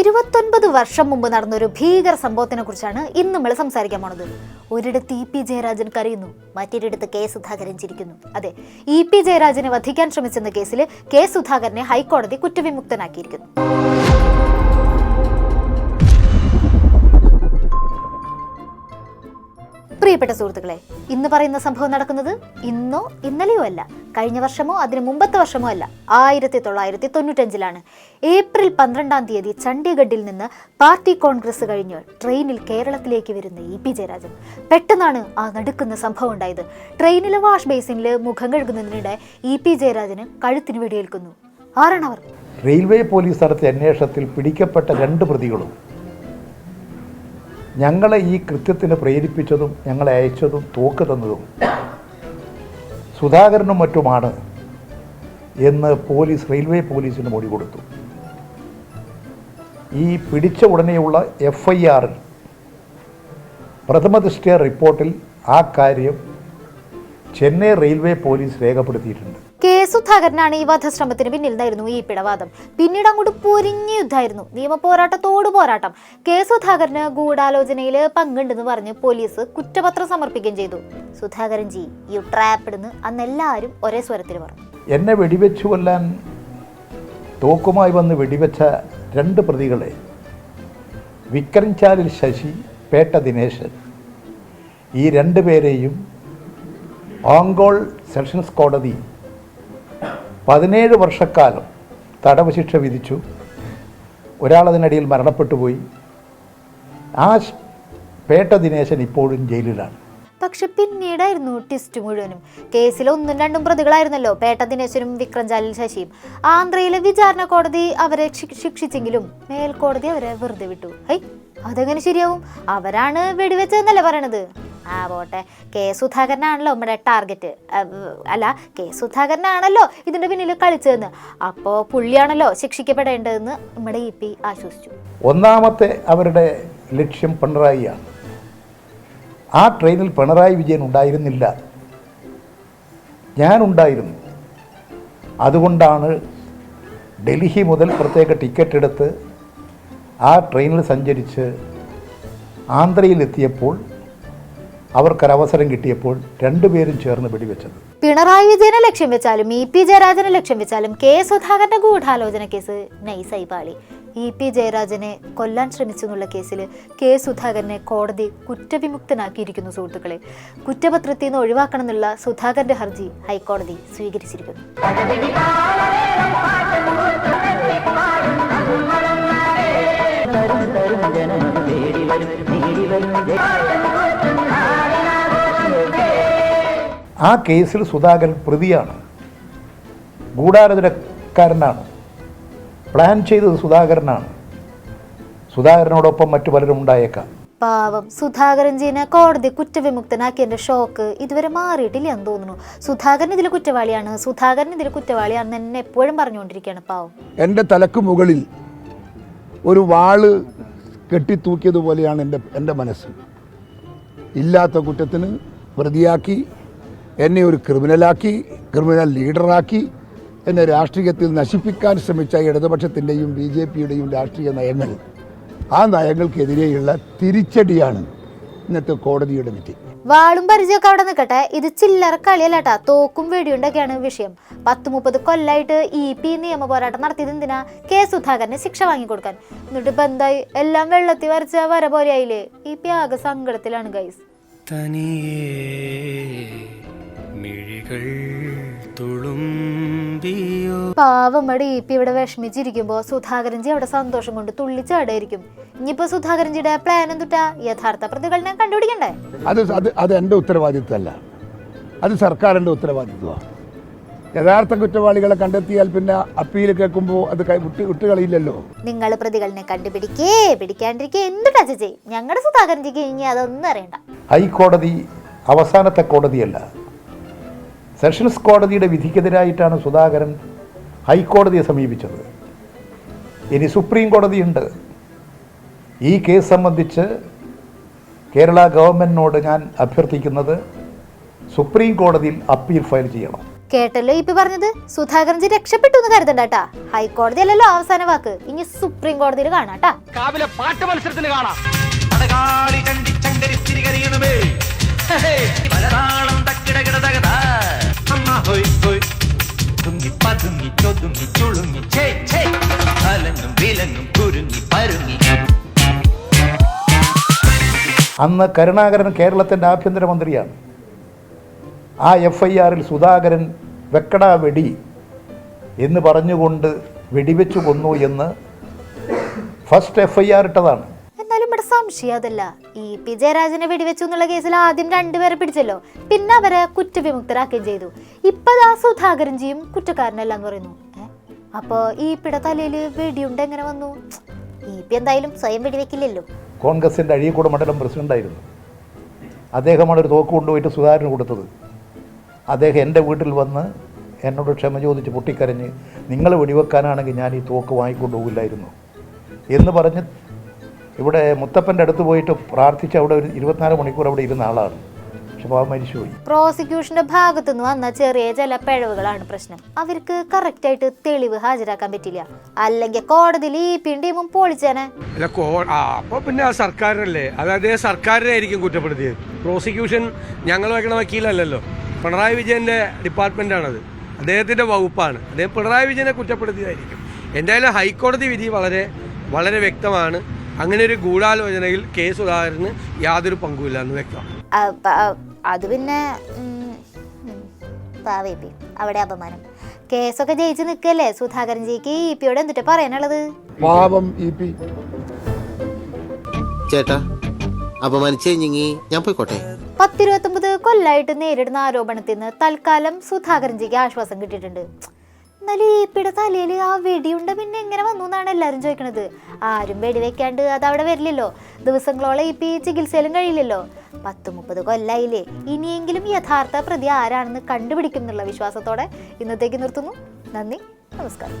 ഇരുപത്തൊൻപത് വർഷം മുമ്പ് നടന്ന ഒരു ഭീകര സംഭവത്തിനെ കുറിച്ചാണ് ഇന്ന് നമ്മൾ സംസാരിക്കാൻ പോണത്. ഒരിടത്ത് ഇ പി ജയരാജൻ കരയുന്നു മറ്റൊരിടത്ത് കെ സുധാകരൻ ചിരിക്കുന്നു. അതെ ഇ പി ജയരാജനെ വധിക്കാൻ ശ്രമിച്ചെന്ന കേസിൽ കെ സുധാകരനെ ഹൈക്കോടതി കുറ്റവിമുക്തനാക്കിയിരിക്കുന്നു. പ്രിയപ്പെട്ട സുഹൃത്തുക്കളെ ഇന്ന് പറയുന്ന സംഭവം നടക്കുന്നത് ഇന്നോ ഇന്നലെയോ അല്ല കഴിഞ്ഞ വർഷമോ അതിന് മുമ്പത്തെ വർഷമോ അല്ല ആയിരത്തി തൊള്ളായിരത്തി തൊണ്ണൂറ്റഞ്ചിലാണ് ഏപ്രിൽ പന്ത്രണ്ടാം തീയതി ചണ്ഡീഗഡിൽ നിന്ന് പാർട്ടി കോൺഗ്രസ് കഴിഞ്ഞ് ട്രെയിനിൽ കേരളത്തിലേക്ക് വരുന്ന ഇ പി ജയരാജൻ. പെട്ടെന്നാണ് ആ നടുക്കുന്ന സംഭവം ഉണ്ടായത്. ട്രെയിനിലെ വാഷ് ബേസിനിൽ മുഖം കഴുകുന്നതിനിടെ ഇ പി ജയരാജന് കഴുത്തിന് വെടിയേൽക്കുന്നു. ആരാണ് അവർ റെയിൽവേ പോലീസ് നടത്തിയ അന്വേഷണത്തിൽ പിടിക്കപ്പെട്ട രണ്ട് പ്രതികളും ഞങ്ങളെ ഈ കൃത്യത്തിന് പ്രേരിപ്പിച്ചതും ഞങ്ങളെ അയച്ചതും തോക്ക് തന്നതും സുധാകരനും മറ്റുമാണ് എന്ന് പോലീസ് റെയിൽവേ പോലീസിന് മൊഴി കൊടുത്തു. ഈ പിടിച്ച ഉടനെയുള്ള എഫ് ഐ ആറിൽ പ്രഥമദൃഷ്ടിയ റിപ്പോർട്ടിൽ ആ കാര്യം ചെന്നൈ റെയിൽവേ പോലീസ് രേഖപ്പെടുത്തിയിട്ടുണ്ട്. സുധാകരനാണ് ഈ വധശ്രമത്തിന് പിന്നിൽ നിന്നായിരുന്നു ഈ പിടവാദം. പിന്നീട് അങ്ങോട്ട് പൊരിഞ്ഞു യുദ്ധമായിരുന്നു. നിയമ പോരാട്ടത്തോട് പോരാട്ടം. കെ സുധാകരന് ഗൂഢാലോചനയിൽ പങ്കുണ്ടെന്ന് പറഞ്ഞ് പോലീസ് കുറ്റപത്രം സമർപ്പിക്കുകയും ചെയ്തു. സുധാകരൻ ജി യു ട്രാപ്പിടുന്ന് അന്ന് എല്ലാവരും ഒരേ സ്വരത്തിൽ പറഞ്ഞു. എന്നെ വെടിവെച്ചു കൊല്ലാൻ തോക്കുമായി വന്ന് വെടിവെച്ച രണ്ട് പ്രതികളെ വിക്രംചാലിൽ ശശി പേട്ട ദിനേശൻ ഈ രണ്ട് പേരെയും ഓങ്കോൾ സെഷൻസ് കോടതി പതിനേഴ് വർഷക്കാലം തടവ് ശിക്ഷ വിധിച്ചു. ഒരാളതിനടിയിൽ മരണപ്പെട്ടു പോയി. ആ പേട്ട ദിനേശൻ ഇപ്പോഴും ജയിലിലാണ്. പക്ഷെ പിന്നീടായിരുന്നു ട്വിസ്റ്റ് മുഴുവനും. കേസിൽ ഒന്നും രണ്ടും പ്രതികളായിരുന്നല്ലോ പേട്ട ദിനേശനും വിക്രംജാലിൽ ശശിയും. ആന്ധ്രയിലെ വിചാരണ കോടതി അവരെ ശിക്ഷ- ശിക്ഷിച്ചെങ്കിലും മേൽക്കോടതി അവരെ വെറുതെ വിട്ടു. ഹൈ അതെങ്ങനെ ശരിയാവും? അവരാണ് വെടിവെച്ചതെന്നല്ലേ പറയണത്? ആ പോട്ടെ. കെ സുധാകരനാണല്ലോ നമ്മുടെ ടാർഗറ്റ് അല്ല കെ സുധാകരനാണല്ലോ ഇതിന്റെ പിന്നിൽ കളിച്ചതെന്ന്. അപ്പോ പുള്ളിയാണല്ലോ ശിക്ഷിക്കപ്പെടേണ്ടതെന്ന് നമ്മുടെ ഇ പി ആശ്വസിച്ചു. ഒന്നാമത്തെ അവരുടെ ലക്ഷ്യം പിണറായിയാണ്. ആ ട്രെയിനിൽ പിണറായി വിജയൻ ഉണ്ടായിരുന്നില്ല. ഞാൻ ഉണ്ടായിരുന്നു അതുകൊണ്ടാണ് ഡൽഹി മുതൽ പ്രത്യേക ടിക്കറ്റ് എടുത്ത് ആ ട്രെയിനിൽ സഞ്ചരിച്ച് ആന്ധ്രയിലെത്തിയപ്പോൾ അവർക്കൊരവസരം കിട്ടിയപ്പോൾ രണ്ടുപേരും ചേർന്ന് വെടിവെച്ചത്. പിണറായി വിജയനെ ലക്ഷ്യം വെച്ചാലും ഇ പി ജയരാജനെ ലക്ഷ്യം വെച്ചാലും കെ സുധാകരന്റെ ഗൂഢാലോചന കേസ് നൈസായി പാളി. ഇ പി ജയരാജനെ കൊല്ലാൻ ശ്രമിച്ചു എന്നുള്ള കേസിൽ കെ സുധാകരനെ കോടതി കുറ്റവിമുക്തനാക്കിയിരിക്കുന്നു സുഹൃത്തുക്കളെ. കുറ്റപത്രത്തിൽ നിന്ന് ഒഴിവാക്കണം എന്നുള്ള സുധാകരന്റെ ഹർജി ഹൈക്കോടതി സ്വീകരിച്ചിരിക്കുന്നു. ആ കേസിൽ സുധാകരൻ പ്രതിയാണ്. ഗൂഢാലോചനക്കാരനാണ്. പ്ലാൻ ചെയ്തത് സുധാകരനാണ്. സുധാകരനോടൊപ്പം മറ്റു പലരും ഉണ്ടായേക്കാം. പാവം. സുധാകരൻ ജീനെ കോടതി കുറ്റവിമുക്തനാക്കിയതിന്റെ ഷോക്ക് ഇതുവരെ മാറിയിട്ടില്ല എന്ന് തോന്നുന്നു. സുധാകരൻ ഇതിൽ കുറ്റവാളിയാണ്. സുധാകരൻ ഇതിൽ കുറ്റവാളിയാണെന്ന് എന്നെ എപ്പോഴും പറഞ്ഞുകൊണ്ടിരിക്കുകയാണ് പാവം. എന്റെ തലക്ക് മുകളിൽ ഒരു വാൾ കെട്ടിത്തൂക്കിയതുപോലെയാണ് എന്റെ എന്റെ മനസ്സ്. ഇല്ലാത്ത കുറ്റത്തിന് പ്രതിയാക്കി എന്നെ ഒരു ക്രിമിനലാക്കി ക്രിമിനൽ ലീഡറാക്കി എന്നെ രാഷ്ട്രീയത്തിൽ നശിപ്പിക്കാൻ ശ്രമിച്ച ഇടതുപക്ഷത്തിന്റെയും ബി ജെ പിയുടെയും രാഷ്ട്രീയ നയങ്ങൾ ആ നയങ്ങൾക്കെതിരെയുള്ള തിരിച്ചടിയാണ് ഇന്നത്തെ കോടതിയുടെ വിധി. വാളും പരിചയമൊക്കെ അവിടെ നിൽക്കട്ടെ. ഇത് ചില്ലറ കളിയല്ലാട്ടാ. തോക്കും വെടിയുണ്ടൊക്കെയാണ് വിഷയം. പത്ത് മുപ്പത് കൊല്ലായിട്ട് ഇ പി നിയമ പോരാട്ടം നടത്തിയത് എന്തിനാ? കെ സുധാകരന് ശിക്ഷ വാങ്ങിക്കൊടുക്കാൻ. എന്നിട്ട് ഇപ്പൊ എന്തായി? എല്ലാം വെള്ളത്തിൽ വരച്ച വര പോലെയായില്ലേ ഇ പി ആകെ സങ്കടത്തിലാണ് ഗൈസ് തനിയേ. മിഴികൾ ഇപ്പൊ പാവമ്മടെ ഇ പി ഇവിടെ വിഷമിച്ചിരിക്കുമ്പോ സുധാകരൻജി അവിടെ സന്തോഷം കൊണ്ട് തുള്ളിച്ചാടായിരിക്കും. ഇനിയിപ്പോ സുധാകരൻജിയുടെ പ്ലാൻ എന്തുട്ടാ? യഥാർത്ഥ പ്രതികളെ കണ്ടുപിടിക്കണ്ടേ? അത് അത് അത് എന്റെ ഉത്തരവാദിത്വമല്ല അത് സർക്കാരിന്റെ ഉത്തരവാദിത്വമാണ് യഥാർത്ഥ കുറ്റവാളികളെ കണ്ടെത്തിയാൽ പിന്നെ അപ്പീൽ കേൾക്കുമ്പോൾ അത് കൈ വിട്ട് വിട്ടുകളിയില്ലല്ലോ നിങ്ങൾ പ്രതികളെ കണ്ടുപിടിക്കേ പിടിക്കാണ്ടിരിക്കേ എന്തുട്ടാ ചേച്ചി? ഞങ്ങളുടെ സുധാകരൻജിക്ക് ഇനി അതൊന്നും അറിയണ്ട. ഹൈക്കോടതി അവസാനത്തെ കോടതിയല്ല. സെഷൻസ് കോടതിയുടെ വിധിക്കെതിരായിട്ടാണ് സുധാകരൻ ഹൈക്കോടതിയെ സമീപിച്ചത്. ഇനി സുപ്രീം കോടതിയുണ്ട്. ഈ കേസ് സംബന്ധിച്ച് കേരള ഗവൺമെന്റിനോട് ഞാൻ അഭ്യർത്ഥിക്കുന്നത് സുപ്രീം കോടതിയിൽ അപ്പീൽ ഫയൽ ചെയ്യണം. കേട്ടല്ലോ ഇപ്പൊ പറഞ്ഞത്? സുധാകരൻജി രക്ഷപ്പെട്ടു എന്ന് കരുതണ്ടാട്ടാ ഹൈക്കോടതി അല്ലല്ലോ അവസാന വാക്ക്. ഇനി സുപ്രീം കോടതിയിൽ കാണാട്ടാ കാവിലെ പാട്ട് മത്സരത്തിൽ കാണാം. പടകാളി ചണ്ടി ഹോയ് തുങ്ങി പതുങ്ങി ചൊതുങ്ങി ഛേ ഛേ. അലങ്ങും വിലങ്ങും കുരുങ്ങി പരുങ്ങി. അന്ന് കരുണാകരൻ കേരളത്തിന്റെ ആഭ്യന്തരമന്ത്രിയാണ്. ആ എഫ് ഐ ആറിൽ സുധാകരൻ വെക്കടാ വെടി എന്ന് പറഞ്ഞുകൊണ്ട് വെടിവെച്ചു കൊന്നു എന്ന് ഫസ്റ്റ് എഫ് ഐ ആർ ഇട്ടതാണ്. സംശയം അതല്ല. ഈ പി ജയരാജനെ വെടിവെച്ചു എന്നുള്ള കേസിൽ ആദ്യം രണ്ടുപേരെ പിടിച്ചല്ലോ. പിന്നെ അവരെ കുറ്റവിമുക്തരാക്കുകയും ചെയ്തു. ഇപ്പതാ കുറ്റക്കാരനല്ല എന്ന് പറയുന്നു. അപ്പോ ഈ പിട തലയിൽ വെടിയുണ്ട് എങ്ങനെ വന്നു? ഈ പി എന്തായാലും സ്വയം വെടിവെക്കില്ലല്ലോ. കോൺഗ്രസിന്റെ അഴീക്കോട് മണ്ഡലം പ്രസിഡന്റായിരുന്നു അദ്ദേഹമാണ് ഒരു തോക്ക് കൊണ്ടുപോയിട്ട് സുധാകരന് കൊടുത്തത്. അദ്ദേഹം എന്റെ വീട്ടിൽ വന്ന് എന്നോട് ക്ഷമ ചോദിച്ച് പൊട്ടിക്കരഞ്ഞ് നിങ്ങൾ വെടിവെക്കാനാണെങ്കിൽ ഞാൻ ഈ തോക്ക് വാങ്ങിക്കൊണ്ടുപോകില്ലായിരുന്നു. എന്ന് പറഞ്ഞ് ഇവിടെ മുത്തപ്പന്റെ അടുത്ത് പോയിട്ട് പ്രാർത്ഥിച്ച് അവിടെ ഒരു ഇരുപത്തിനാല് മണിക്കൂർ അവിടെ ഇരുന്ന ആളാണ്. പ്രോസിക്യൂഷന്റെ ഭാഗത്തുനിന്ന് വന്ന ചെറിയ ചില പിഴവുകളാണ് പ്രശ്നം. അവർക്ക് കറക്റ്റ് ആയിട്ട് തെളിവ് ഹാജരാക്കാൻ പറ്റില്ല. അല്ലെങ്കിൽ കോടതിയിൽ ഈ പിണ്ടിയും പൊളിച്ചേനെ. അപ്പോൾ പിന്നെ സർക്കാരല്ലേ? സർക്കാരിനല്ലേ അതായത് സർക്കാരിനെ ആയിരിക്കും കുറ്റപ്പെടുത്തിയത്. പ്രോസിക്യൂഷൻ ഞങ്ങൾ വയ്ക്കണ വക്കീലല്ലല്ലോ. പിണറായി വിജയന്റെ ഡിപ്പാർട്ട്മെന്റാണത് അദ്ദേഹത്തിന്റെ വകുപ്പാണ്. അദ്ദേഹം പിണറായി വിജയനെ കുറ്റപ്പെടുത്തിയതായിരിക്കും. എന്തായാലും ഹൈക്കോടതി വിധി വളരെ വളരെ വ്യക്തമാണ്. അങ്ങനെ ഒരു ഗൂഢാലോചനയിൽ കെ സുധാകരന് യാതൊരു പങ്കുമില്ല എന്ന് വ്യക്തമാണ് അത് പിന്നെ അവിടെ അപമാനം. കേസൊക്കെ ജയിച്ച് നിൽക്കല്ലേ? സുധാകരൻ ജിക്ക് ഇ പിയോട് എന്തിട്ട് പറയാനുള്ളത്? പാപം ഇ പി. ചേട്ടാ അപമാനിച്ചു ഞാൻ പോയിക്കോട്ടെ? പത്തിരുപത്തൊമ്പത് കൊല്ലായിട്ട് നേരിടുന്ന ആരോപണത്തിൽ നിന്ന് തൽക്കാലം സുധാകരൻ ജിക്ക് ആശ്വാസം കിട്ടിയിട്ടുണ്ട്. എന്നാലും ഈ പിയുടെ തലയിൽ ആ വെടിയുണ്ട പിന്നെ എങ്ങനെ വന്നു എന്നാണ് എല്ലാവരും ചോദിക്കണത്. ആരും വെടിവെക്കാണ്ട് അത് അവിടെ വരില്ലല്ലോ. ദിവസങ്ങളോളം ഇപ്പം ഈ ചികിത്സയിലും കഴിയില്ലല്ലോ. പത്ത് മുപ്പത് കൊല്ലായില്ലേ. ഇനിയെങ്കിലും യഥാർത്ഥ പ്രതി ആരാണെന്ന് കണ്ടുപിടിക്കും എന്നുള്ള വിശ്വാസത്തോടെ ഇന്നത്തേക്ക് നിർത്തുന്നു. നന്ദി. നമസ്കാരം.